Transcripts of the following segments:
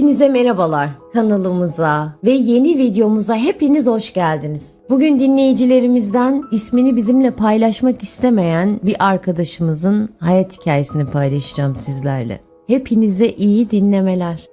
Hepinize merhabalar kanalımıza ve yeni videomuza hepiniz hoş geldiniz. Bugün dinleyicilerimizden ismini bizimle paylaşmak istemeyen bir arkadaşımızın hayat hikayesini paylaşacağım sizlerle. Hepinize iyi dinlemeler.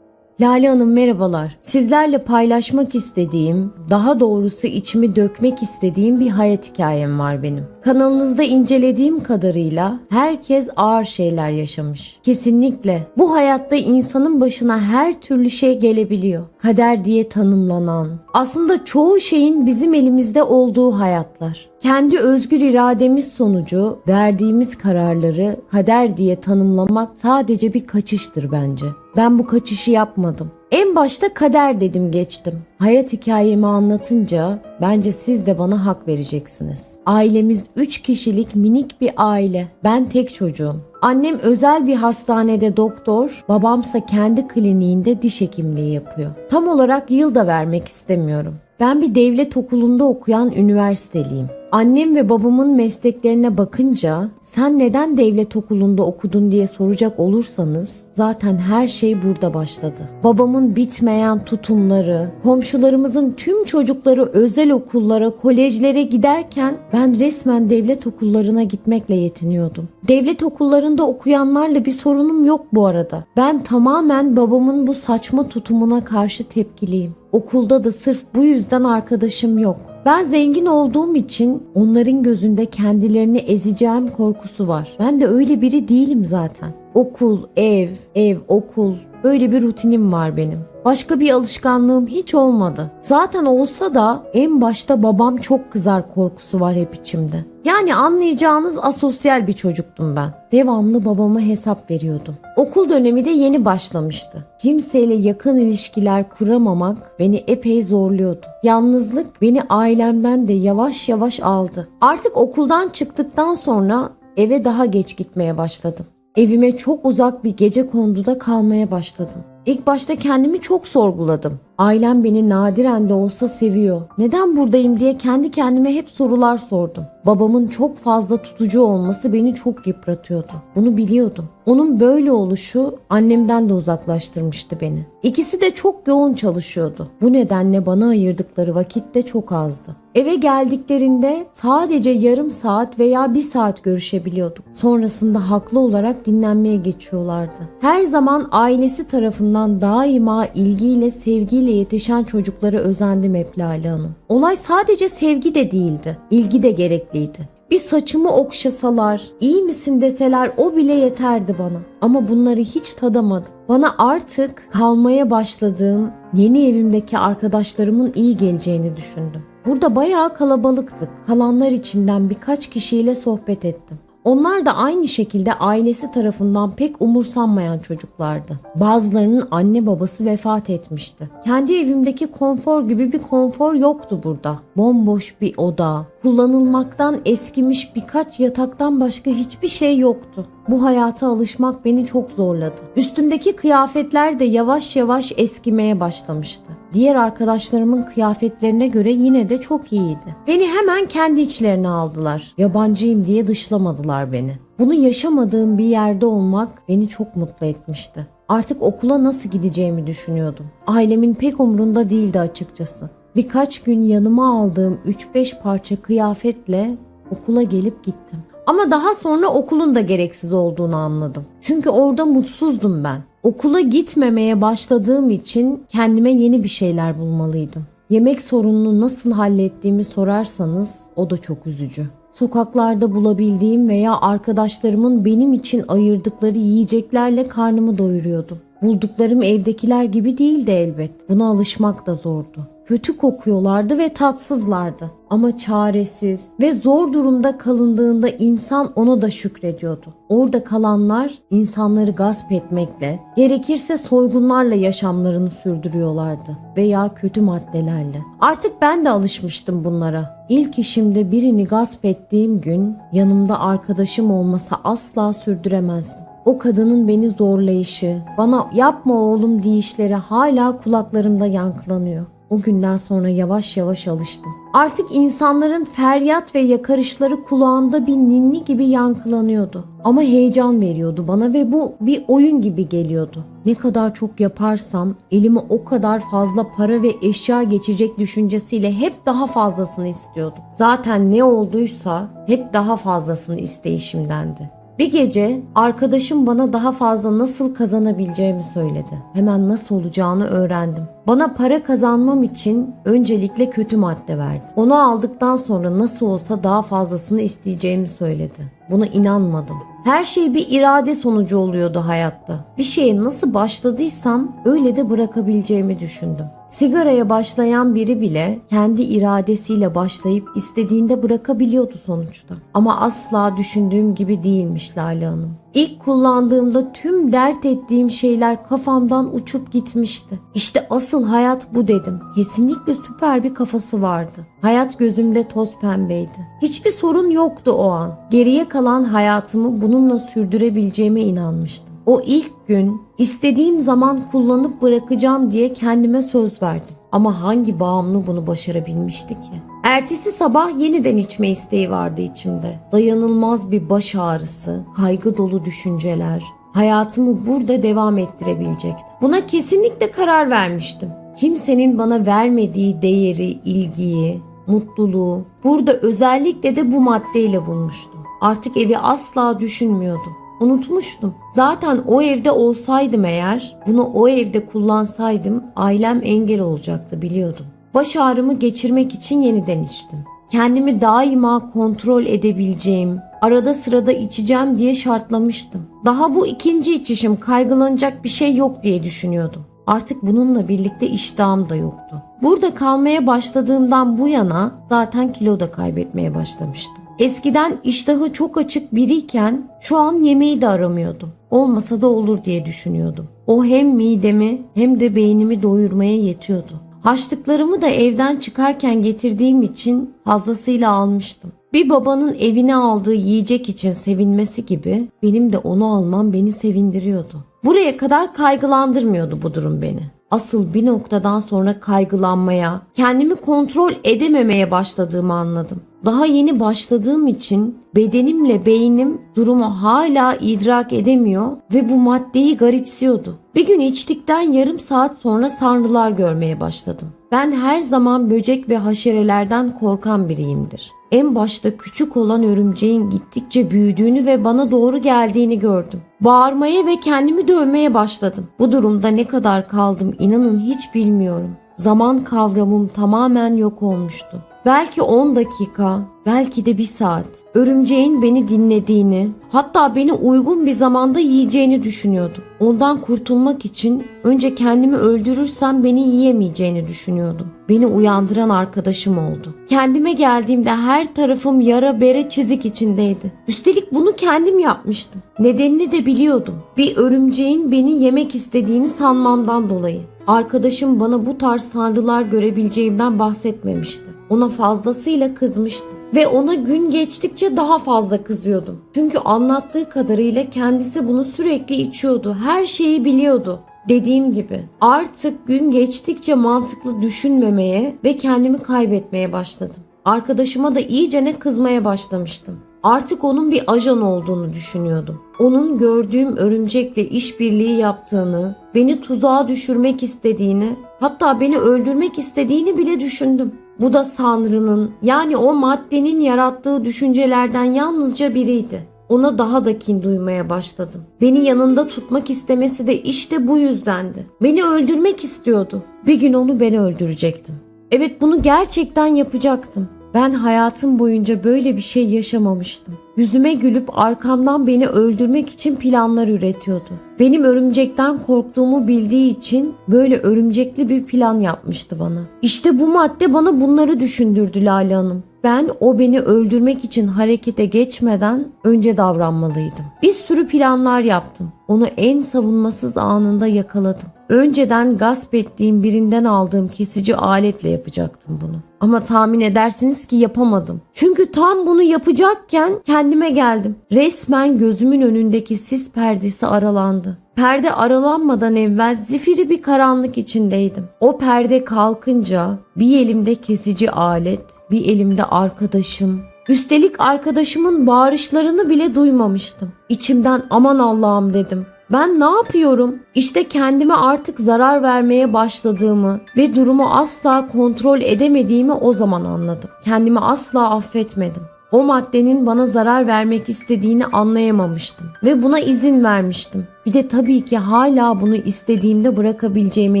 Lale Hanım merhabalar. Sizlerle paylaşmak istediğim, daha doğrusu içimi dökmek istediğim bir hayat hikayem var benim. Kanalınızda incelediğim kadarıyla herkes ağır şeyler yaşamış. Kesinlikle. Bu hayatta insanın başına her türlü şey gelebiliyor. Kader diye tanımlanan, aslında çoğu şeyin bizim elimizde olduğu hayatlar. Kendi özgür irademiz sonucu verdiğimiz kararları kader diye tanımlamak sadece bir kaçıştır bence. Ben bu kaçışı yapmadım. En başta kader dedim geçtim. Hayat hikayemi anlatınca bence siz de bana hak vereceksiniz. Ailemiz 3 kişilik minik bir aile. Ben tek çocuğum. Annem özel bir hastanede doktor, babamsa kendi kliniğinde diş hekimliği yapıyor. Tam olarak yıl da vermek istemiyorum. Ben bir devlet okulunda okuyan üniversiteliyim. Annem ve babamın mesleklerine bakınca sen neden devlet okulunda okudun diye soracak olursanız zaten her şey burada başladı. Babamın bitmeyen tutumları, komşularımızın tüm çocukları özel okullara, kolejlere giderken ben resmen devlet okullarına gitmekle yetiniyordum. Devlet okullarında okuyanlarla bir sorunum yok bu arada. Ben tamamen babamın bu saçma tutumuna karşı tepkiliyim. Okulda da sırf bu yüzden arkadaşım yok. Ben zengin olduğum için onların gözünde kendilerini ezeceğim korkusu var. Ben de öyle biri değilim zaten. Okul, ev, ev, okul böyle bir rutinim var benim. Başka bir alışkanlığım hiç olmadı. Zaten olsa da en başta babam çok kızar korkusu var hep içimde. Yani anlayacağınız asosyal bir çocuktum ben. Devamlı babama hesap veriyordum. Okul dönemi de yeni başlamıştı. Kimseyle yakın ilişkiler kuramamak beni epey zorluyordu. Yalnızlık beni ailemden de yavaş yavaş aldı. Artık okuldan çıktıktan sonra eve daha geç gitmeye başladım. Evime çok uzak bir gece konduda kalmaya başladım. İlk başta kendimi çok sorguladım. Ailem beni nadiren de olsa seviyor. Neden buradayım diye kendi kendime hep sorular sordum. Babamın çok fazla tutucu olması beni çok yıpratıyordu. Bunu biliyordum. Onun böyle oluşu annemden de uzaklaştırmıştı beni. İkisi de çok yoğun çalışıyordu. Bu nedenle bana ayırdıkları vakit de çok azdı. Eve geldiklerinde sadece yarım saat veya bir saat görüşebiliyorduk. Sonrasında haklı olarak dinlenmeye geçiyorlardı. Her zaman ailesi tarafından daima ilgiyle, sevgiyle yetişen çocuklara özendim hep Hanım. Olay sadece sevgi de değildi, ilgi de gerekliydi. Bir saçımı okşasalar, iyi misin deseler o bile yeterdi bana. Ama bunları hiç tadamadım. Bana artık kalmaya başladığım yeni evimdeki arkadaşlarımın iyi geleceğini düşündüm. Burada bayağı kalabalıktık. Kalanlar içinden birkaç kişiyle sohbet ettim. Onlar da aynı şekilde ailesi tarafından pek umursanmayan çocuklardı. Bazılarının anne babası vefat etmişti. Kendi evimdeki konfor gibi bir konfor yoktu burada. Bomboş bir oda, kullanılmaktan eskimiş birkaç yataktan başka hiçbir şey yoktu. Bu hayata alışmak beni çok zorladı. Üstümdeki kıyafetler de yavaş yavaş eskimeye başlamıştı. Diğer arkadaşlarımın kıyafetlerine göre yine de çok iyiydi. Beni hemen kendi içlerine aldılar. Yabancıyım diye dışlamadılar beni. Bunu yaşamadığım bir yerde olmak beni çok mutlu etmişti. Artık okula nasıl gideceğimi düşünüyordum. Ailemin pek umrunda değildi açıkçası. Birkaç gün yanıma aldığım 3-5 parça kıyafetle okula gelip gittim. Ama daha sonra okulun da gereksiz olduğunu anladım. Çünkü orada mutsuzdum ben. Okula gitmemeye başladığım için kendime yeni bir şeyler bulmalıydım. Yemek sorununu nasıl hallettiğimi sorarsanız o da çok üzücü. Sokaklarda bulabildiğim veya arkadaşlarımın benim için ayırdıkları yiyeceklerle karnımı doyuruyordum. Bulduklarım evdekiler gibi değildi elbet. Buna alışmak da zordu. Kötü kokuyorlardı ve tatsızlardı. Ama çaresiz ve zor durumda kalındığında insan ona da şükrediyordu. Orada kalanlar insanları gasp etmekle, gerekirse soygunlarla yaşamlarını sürdürüyorlardı veya kötü maddelerle. Artık ben de alışmıştım bunlara. İlk işimde birini gasp ettiğim gün yanımda arkadaşım olmasa asla sürdüremezdim. O kadının beni zorlayışı, bana yapma oğlum deyişleri hala kulaklarımda yankılanıyor. O günden sonra yavaş yavaş alıştım. Artık insanların feryat ve yakarışları kulağımda bir ninni gibi yankılanıyordu. Ama heyecan veriyordu bana ve bu bir oyun gibi geliyordu. Ne kadar çok yaparsam elime o kadar fazla para ve eşya geçecek düşüncesiyle hep daha fazlasını istiyordum. Zaten ne olduysa hep daha fazlasını isteyişimdendi. Bir gece arkadaşım bana daha fazla nasıl kazanabileceğimi söyledi. Hemen nasıl olacağını öğrendim. Bana para kazanmam için öncelikle kötü madde verdi. Onu aldıktan sonra nasıl olsa daha fazlasını isteyeceğimi söyledi. Buna inanmadım. Her şey bir irade sonucu oluyordu hayatta. Bir şeye nasıl başladıysam öyle de bırakabileceğimi düşündüm. Sigaraya başlayan biri bile kendi iradesiyle başlayıp istediğinde bırakabiliyordu sonuçta. Ama asla düşündüğüm gibi değilmiş Lale Hanım. İlk kullandığımda tüm dert ettiğim şeyler kafamdan uçup gitmişti. İşte asıl hayat bu dedim. Kesinlikle süper bir kafası vardı. Hayat gözümde toz pembeydi. Hiçbir sorun yoktu o an. Geriye kalan hayatımı bununla sürdürebileceğime inanmıştım. O ilk gün istediğim zaman kullanıp bırakacağım diye kendime söz verdim. Ama hangi bağımlı bunu başarabilmişti ki? Ertesi sabah yeniden içme isteği vardı içimde. Dayanılmaz bir baş ağrısı, kaygı dolu düşünceler. Hayatımı burada devam ettirebilecekti. Buna kesinlikle karar vermiştim. Kimsenin bana vermediği değeri, ilgiyi, mutluluğu burada özellikle de bu maddeyle bulmuştum. Artık evi asla düşünmüyordum. Unutmuştum. Zaten o evde olsaydım eğer, bunu o evde kullansaydım ailem engel olacaktı biliyordum. Baş ağrımı geçirmek için yeniden içtim. Kendimi daima kontrol edebileceğim, arada sırada içeceğim diye şartlamıştım. Daha bu ikinci içişim kaygılanacak bir şey yok diye düşünüyordum. Artık bununla birlikte iştahım da yoktu. Burada kalmaya başladığımdan bu yana zaten kilo da kaybetmeye başlamıştım. Eskiden iştahı çok açık biriyken şu an yemeği de aramıyordum. Olmasa da olur diye düşünüyordum. O hem midemi hem de beynimi doyurmaya yetiyordu. Haçlıklarımı da evden çıkarken getirdiğim için fazlasıyla almıştım. Bir babanın evine aldığı yiyecek için sevinmesi gibi benim de onu almam beni sevindiriyordu. Buraya kadar kaygılandırmıyordu bu durum beni. Asıl bir noktadan sonra kaygılanmaya, kendimi kontrol edememeye başladığımı anladım. Daha yeni başladığım için bedenimle beynim durumu hala idrak edemiyor ve bu maddeyi garipsiyordu. Bir gün içtikten yarım saat sonra sanrılar görmeye başladım. Ben her zaman böcek ve haşerelerden korkan biriyimdir. En başta küçük olan örümceğin gittikçe büyüdüğünü ve bana doğru geldiğini gördüm. Bağırmaya ve kendimi dövmeye başladım. Bu durumda ne kadar kaldım inanın hiç bilmiyorum. Zaman kavramım tamamen yok olmuştu. Belki 10 dakika, belki de bir saat. Örümceğin beni dinlediğini, hatta beni uygun bir zamanda yiyeceğini düşünüyordum. Ondan kurtulmak için önce kendimi öldürürsem beni yiyemeyeceğini düşünüyordum. Beni uyandıran arkadaşım oldu. Kendime geldiğimde her tarafım yara bere çizik içindeydi. Üstelik bunu kendim yapmıştım. Nedenini de biliyordum. Bir örümceğin beni yemek istediğini sanmamdan dolayı. Arkadaşım bana bu tarz sanrılar görebileceğimden bahsetmemişti. Ona fazlasıyla kızmıştım ve ona gün geçtikçe daha fazla kızıyordum. Çünkü anlattığı kadarıyla kendisi bunu sürekli içiyordu. Her şeyi biliyordu. Dediğim gibi artık gün geçtikçe mantıklı düşünmemeye ve kendimi kaybetmeye başladım. Arkadaşıma da iyice ne kızmaya başlamıştım. Artık onun bir ajan olduğunu düşünüyordum. Onun gördüğüm örümcekle işbirliği yaptığını, beni tuzağa düşürmek istediğini, hatta beni öldürmek istediğini bile düşündüm. Bu da Sanrı'nın yani o maddenin yarattığı düşüncelerden yalnızca biriydi. Ona daha da kin duymaya başladım. Beni yanında tutmak istemesi de işte bu yüzdendi. Beni öldürmek istiyordu. Bir gün onu ben öldürecektim. Evet bunu gerçekten yapacaktım. Ben hayatım boyunca böyle bir şey yaşamamıştım. Yüzüme gülüp arkamdan beni öldürmek için planlar üretiyordu. Benim örümcekten korktuğumu bildiği için böyle örümcekli bir plan yapmıştı bana. İşte bu madde bana bunları düşündürdü Lale Hanım. Ben o beni öldürmek için harekete geçmeden önce davranmalıydım. Bir sürü planlar yaptım. Onu en savunmasız anında yakaladım. Önceden gasp ettiğim birinden aldığım kesici aletle yapacaktım bunu. Ama tahmin edersiniz ki yapamadım. Çünkü tam bunu yapacakken kendime geldim. Resmen gözümün önündeki sis perdesi aralandı. Perde aralanmadan evvel zifiri bir karanlık içindeydim. O perde kalkınca bir elimde kesici alet, bir elimde arkadaşım. Üstelik arkadaşımın bağırışlarını bile duymamıştım. İçimden aman Allah'ım dedim. Ben ne yapıyorum? İşte kendime artık zarar vermeye başladığımı ve durumu asla kontrol edemediğimi o zaman anladım. Kendimi asla affetmedim. O maddenin bana zarar vermek istediğini anlayamamıştım ve buna izin vermiştim. Bir de tabii ki hala bunu istediğimde bırakabileceğime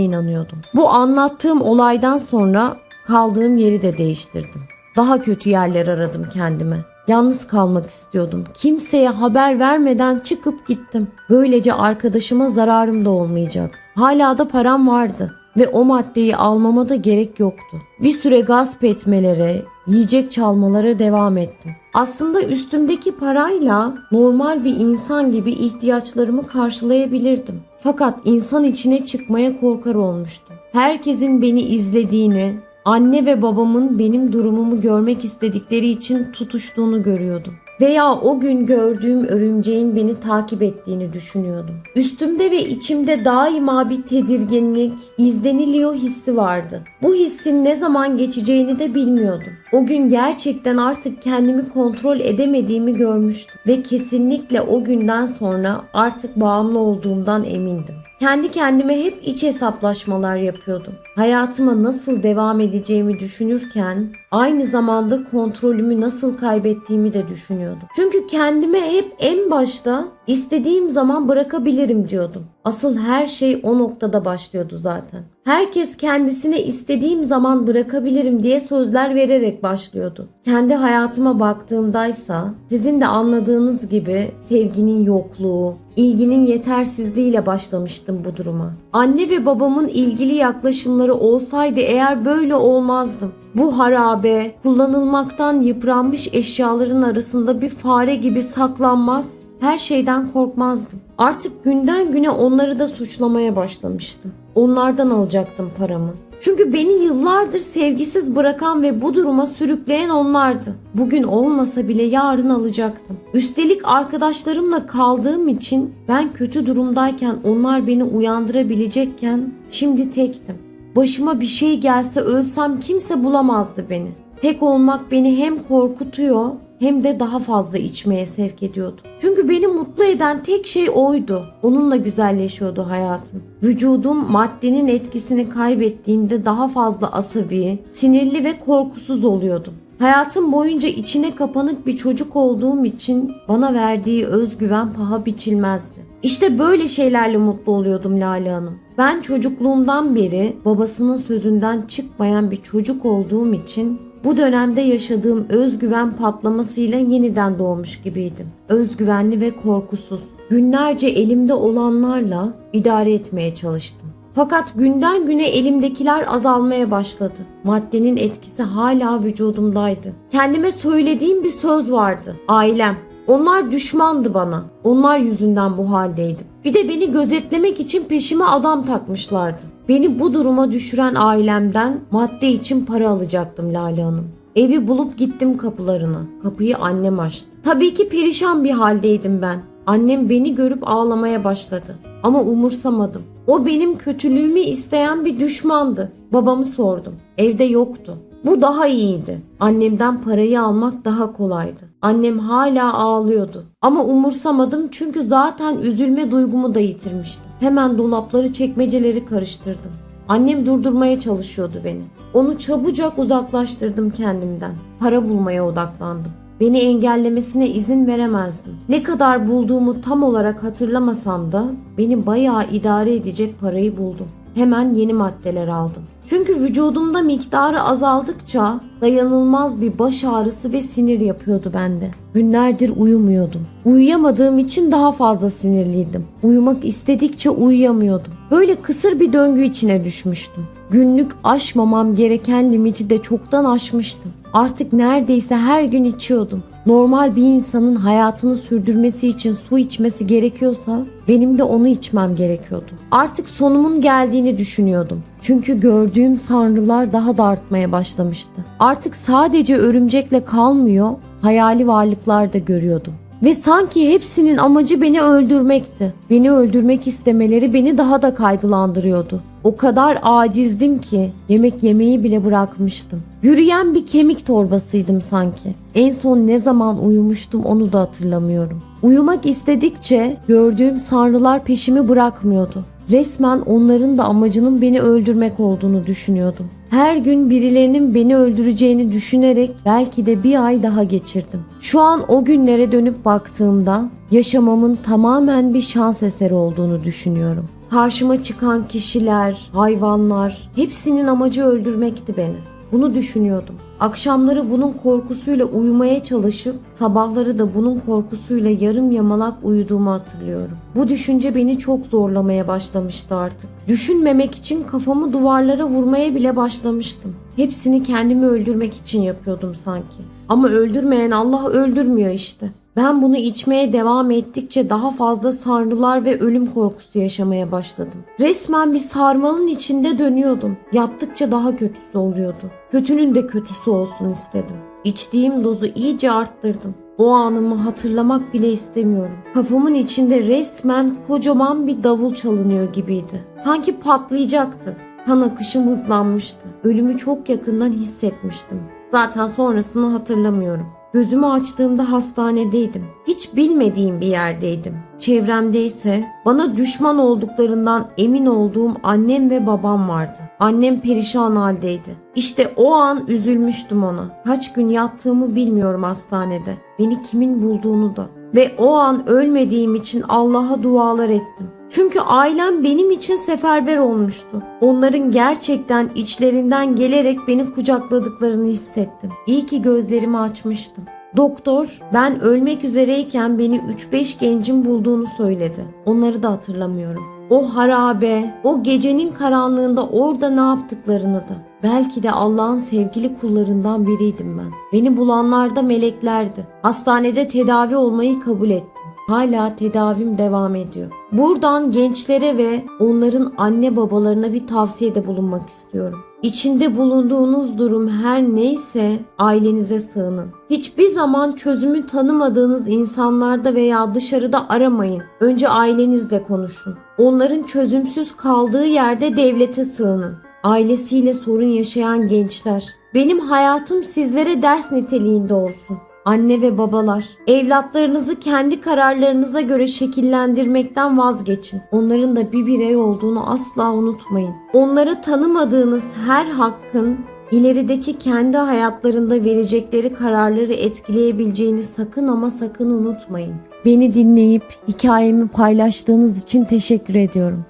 inanıyordum. Bu anlattığım olaydan sonra kaldığım yeri de değiştirdim. Daha kötü yerler aradım kendime. Yalnız kalmak istiyordum. Kimseye haber vermeden çıkıp gittim. Böylece arkadaşıma zararım da olmayacaktı. Hala da param vardı ve o maddeyi almama da gerek yoktu. Bir süre gasp etmelere, yiyecek çalmalara devam ettim. Aslında üstümdeki parayla normal bir insan gibi ihtiyaçlarımı karşılayabilirdim. Fakat insan içine çıkmaya korkar olmuştum. Herkesin beni izlediğini, anne ve babamın benim durumumu görmek istedikleri için tutuştuğunu görüyordum. Veya o gün gördüğüm örümceğin beni takip ettiğini düşünüyordum. Üstümde ve içimde daima bir tedirginlik, izleniliyor hissi vardı. Bu hissin ne zaman geçeceğini de bilmiyordum. O gün gerçekten artık kendimi kontrol edemediğimi görmüştüm ve kesinlikle o günden sonra artık bağımlı olduğumdan emindim. Kendi kendime hep iç hesaplaşmalar yapıyordum. Hayatıma nasıl devam edeceğimi düşünürken aynı zamanda kontrolümü nasıl kaybettiğimi de düşünüyordum. Çünkü kendime hep en başta istediğim zaman bırakabilirim diyordum. Asıl her şey o noktada başlıyordu zaten. Herkes kendisine istediğim zaman bırakabilirim diye sözler vererek başlıyordu. Kendi hayatıma baktığımdaysa sizin de anladığınız gibi sevginin yokluğu, ilginin yetersizliğiyle başlamıştım bu duruma. Anne ve babamın ilgili yaklaşımları olsaydı eğer böyle olmazdım. Bu harabe, kullanılmaktan yıpranmış eşyaların arasında bir fare gibi saklanmaz, her şeyden korkmazdım. Artık günden güne onları da suçlamaya başlamıştım. Onlardan alacaktım paramı. Çünkü beni yıllardır sevgisiz bırakan ve bu duruma sürükleyen onlardı. Bugün olmasa bile yarın alacaktım. Üstelik arkadaşlarımla kaldığım için ben kötü durumdayken onlar beni uyandırabilecekken şimdi tektim. Başıma bir şey gelse ölsem kimse bulamazdı beni. Tek olmak beni hem korkutuyor hem de daha fazla içmeye sevk ediyordu. Çünkü beni mutlu eden tek şey oydu. Onunla güzelleşiyordu hayatım. Vücudum maddenin etkisini kaybettiğinde daha fazla asabi, sinirli ve korkusuz oluyordum. Hayatım boyunca içine kapanık bir çocuk olduğum için bana verdiği özgüven paha biçilmezdi. İşte böyle şeylerle mutlu oluyordum Lale Hanım. Ben çocukluğumdan beri babasının sözünden çıkmayan bir çocuk olduğum için bu dönemde yaşadığım özgüven patlamasıyla yeniden doğmuş gibiydim. Özgüvenli ve korkusuz. Günlerce elimde olanlarla idare etmeye çalıştım. Fakat günden güne elimdekiler azalmaya başladı. Maddenin etkisi hala vücudumdaydı. Kendime söylediğim bir söz vardı. Ailem. Onlar düşmandı bana. Onlar yüzünden bu haldeydim. Bir de beni gözetlemek için peşime adam takmışlardı. Beni bu duruma düşüren ailemden madde için para alacaktım Lale Hanım. Evi bulup gittim kapılarına. Kapıyı annem açtı. Tabii ki perişan bir haldeydim ben. Annem beni görüp ağlamaya başladı. Ama umursamadım. O benim kötülüğümü isteyen bir düşmandı. Babamı sordum. Evde yoktu. Bu daha iyiydi. Annemden parayı almak daha kolaydı. Annem hala ağlıyordu. Ama umursamadım çünkü zaten üzülme duygumu da yitirmiştim. Hemen dolapları çekmeceleri karıştırdım. Annem durdurmaya çalışıyordu beni. Onu çabucak uzaklaştırdım kendimden. Para bulmaya odaklandım. Beni engellemesine izin veremezdim. Ne kadar bulduğumu tam olarak hatırlamasam da beni bayağı idare edecek parayı buldum. Hemen yeni maddeler aldım. Çünkü vücudumda miktarı azaldıkça dayanılmaz bir baş ağrısı ve sinir yapıyordu bende. Günlerdir uyumuyordum. Uyuyamadığım için daha fazla sinirliydim. Uyumak istedikçe uyuyamıyordum. Böyle kısır bir döngü içine düşmüştüm. Günlük aşmamam gereken limiti de çoktan aşmıştım. Artık neredeyse her gün içiyordum. Normal bir insanın hayatını sürdürmesi için su içmesi gerekiyorsa benim de onu içmem gerekiyordu. Artık sonumun geldiğini düşünüyordum. Çünkü gördüğüm sanrılar daha da artmaya başlamıştı. Artık sadece örümcekle kalmıyor, hayali varlıklar da görüyordum. Ve sanki hepsinin amacı beni öldürmekti. Beni öldürmek istemeleri beni daha da kaygılandırıyordu. O kadar acizdim ki yemek yemeyi bile bırakmıştım. Yürüyen bir kemik torbasıydım sanki. En son ne zaman uyumuştum onu da hatırlamıyorum. Uyumak istedikçe gördüğüm sanrılar peşimi bırakmıyordu. Resmen onların da amacının beni öldürmek olduğunu düşünüyordum. Her gün birilerinin beni öldüreceğini düşünerek belki de bir ay daha geçirdim. Şu an o günlere dönüp baktığımda yaşamamın tamamen bir şans eseri olduğunu düşünüyorum. Karşıma çıkan kişiler, hayvanlar hepsinin amacı öldürmekti beni. Bunu düşünüyordum. Akşamları bunun korkusuyla uyumaya çalışıp sabahları da bunun korkusuyla yarım yamalak uyuduğumu hatırlıyorum. Bu düşünce beni çok zorlamaya başlamıştı artık. Düşünmemek için kafamı duvarlara vurmaya bile başlamıştım. Hepsini kendimi öldürmek için yapıyordum sanki. Ama öldürmeyen Allah öldürmüyor işte. Ben bunu içmeye devam ettikçe daha fazla sarnılar ve ölüm korkusu yaşamaya başladım. Resmen bir sarmalın içinde dönüyordum. Yaptıkça daha kötüsü oluyordu. Kötünün de kötüsü olsun istedim. İçtiğim dozu iyice arttırdım. O anımı hatırlamak bile istemiyorum. Kafamın içinde resmen kocaman bir davul çalınıyor gibiydi. Sanki patlayacaktı. Kan akışım hızlanmıştı. Ölümü çok yakından hissetmiştim. Zaten sonrasını hatırlamıyorum. Gözümü açtığımda hastanedeydim. Hiç bilmediğim bir yerdeydim. Çevremde ise bana düşman olduklarından emin olduğum annem ve babam vardı. Annem perişan haldeydi. İşte o an üzülmüştüm ona. Kaç gün yattığımı bilmiyorum hastanede. Beni kimin bulduğunu da. Ve o an ölmediğim için Allah'a dualar ettim. Çünkü ailem benim için seferber olmuştu. Onların gerçekten içlerinden gelerek beni kucakladıklarını hissettim. İyi ki gözlerimi açmıştım. Doktor ben ölmek üzereyken beni 3-5 gencin bulduğunu söyledi. Onları da hatırlamıyorum. O harabe, o gecenin karanlığında orada ne yaptıklarını da. Belki de Allah'ın sevgili kullarından biriydim ben. Beni bulanlar da meleklerdi. Hastanede tedavi olmayı kabul ettim. Hala tedavim devam ediyor. Buradan gençlere ve onların anne babalarına bir tavsiyede bulunmak istiyorum. İçinde bulunduğunuz durum her neyse ailenize sığının. Hiçbir zaman çözümü tanımadığınız insanlarda veya dışarıda aramayın. Önce ailenizle konuşun. Onların çözümsüz kaldığı yerde devlete sığının. Ailesiyle sorun yaşayan gençler. Benim hayatım sizlere ders niteliğinde olsun. Anne ve babalar, evlatlarınızı kendi kararlarınıza göre şekillendirmekten vazgeçin. Onların da bir birey olduğunu asla unutmayın. Onları tanımadığınız her hakkın ilerideki kendi hayatlarında verecekleri kararları etkileyebileceğini sakın ama sakın unutmayın. Beni dinleyip hikayemi paylaştığınız için teşekkür ediyorum.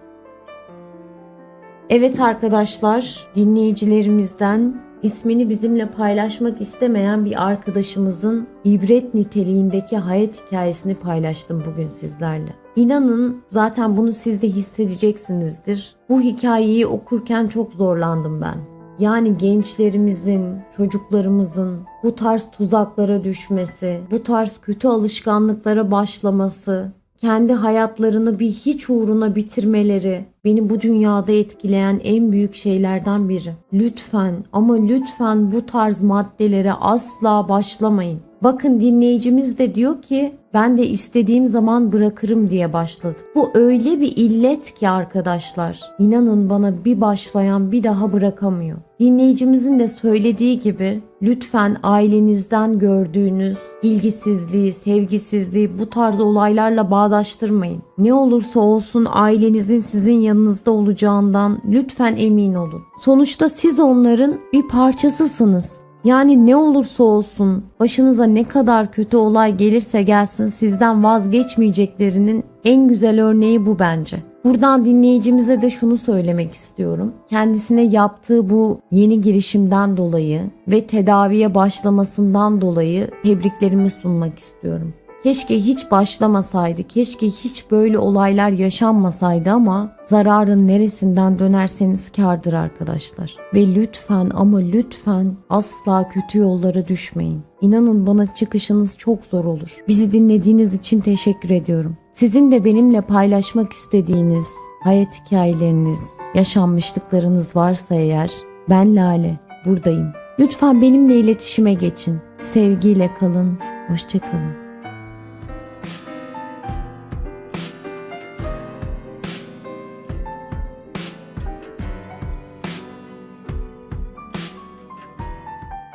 Evet arkadaşlar, dinleyicilerimizden ismini bizimle paylaşmak istemeyen bir arkadaşımızın ibret niteliğindeki hayat hikayesini paylaştım bugün sizlerle. İnanın zaten bunu siz de hissedeceksinizdir. Bu hikayeyi okurken çok zorlandım ben. Yani gençlerimizin, çocuklarımızın bu tarz tuzaklara düşmesi, bu tarz kötü alışkanlıklara başlaması, kendi hayatlarını bir hiç uğruna bitirmeleri beni bu dünyada etkileyen en büyük şeylerden biri. Lütfen ama lütfen bu tarz maddelere asla başlamayın. Bakın dinleyicimiz de diyor ki ben de istediğim zaman bırakırım diye başladı. Bu öyle bir illet ki arkadaşlar. İnanın bana bir başlayan bir daha bırakamıyor. Dinleyicimizin de söylediği gibi lütfen ailenizden gördüğünüz ilgisizliği, sevgisizliği bu tarz olaylarla bağdaştırmayın. Ne olursa olsun ailenizin sizin yanınızda olacağından lütfen emin olun. Sonuçta siz onların bir parçasısınız. Yani ne olursa olsun başınıza ne kadar kötü olay gelirse gelsin sizden vazgeçmeyeceklerinin en güzel örneği bu bence. Buradan dinleyicimize de şunu söylemek istiyorum. Kendisine yaptığı bu yeni girişimden dolayı ve tedaviye başlamasından dolayı tebriklerimi sunmak istiyorum. Keşke hiç başlamasaydı, keşke hiç böyle olaylar yaşanmasaydı ama zararın neresinden dönerseniz kardır arkadaşlar. Ve lütfen ama lütfen asla kötü yollara düşmeyin. İnanın bana çıkışınız çok zor olur. Bizi dinlediğiniz için teşekkür ediyorum. Sizin de benimle paylaşmak istediğiniz hayat hikayeleriniz, yaşanmışlıklarınız varsa eğer ben Lale buradayım. Lütfen benimle iletişime geçin. Sevgiyle kalın, hoşçakalın.